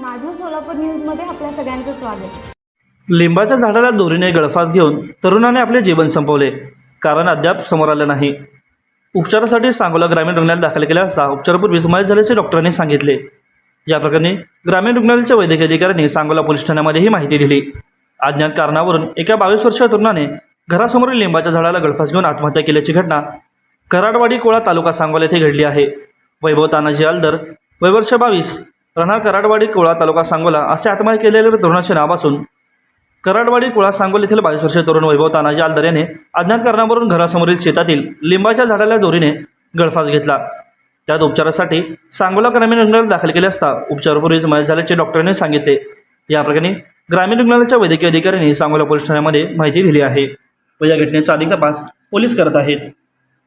माझं सोलापूर न्यूजमध्ये आपल्या सगळ्यांचं स्वागत. लिंबाच्या झाडाला दोरीने गळफास घेऊन तरुणाने आपले जीवन संपवले. कारण अद्याप समोर आलं नाही. उपचारासाठी सांगोला ग्रामीण रुग्णालयात दाखल केले असता उपचारापूर्वी समाज झाल्याचे डॉक्टरांनी सांगितले. या प्रकरणी ग्रामीण रुग्णालयाच्या वैद्यकीय अधिकाऱ्यांनी सांगोला पोलीस ठाण्यामध्ये ही माहिती दिली. अज्ञात कारणावरून एका बावीस वर्षीय तरुणाने घरासमोरील लिंबाच्या झाडाला गळफास घेऊन आत्महत्या केल्याची घटना कराडवाडी कोळा तालुका सांगोला येथे घडली आहे. वैभव तानाजी आलदर वय वर्ष बावीस राहणार कराडवाडी कुळा तालुका सांगोला असे आत्महत्या केलेल्या तरुणाचे नाव असून कराडवाडी कुळा सांगोल येथील बावीस वर्षीय तरुण वैभव तानाजी आलदर याने अज्ञात कारणावरून घरासमोरील शेतातील लिंबाच्या झाडाला दोरीने गळफास घेतला. त्यात उपचारासाठी सांगोला ग्रामीण रुग्णालयात दाखल केले असता उपचारापूर्वीच मदत झाल्याचे डॉक्टरांनी सांगितले. या प्रकरणी ग्रामीण रुग्णालयाच्या वैद्यकीय अधिकाऱ्यांनी सांगोला पोलीस ठाण्यामध्ये माहिती दिली आहे. व या घटनेचा अधिक तपास पोलीस करत आहेत.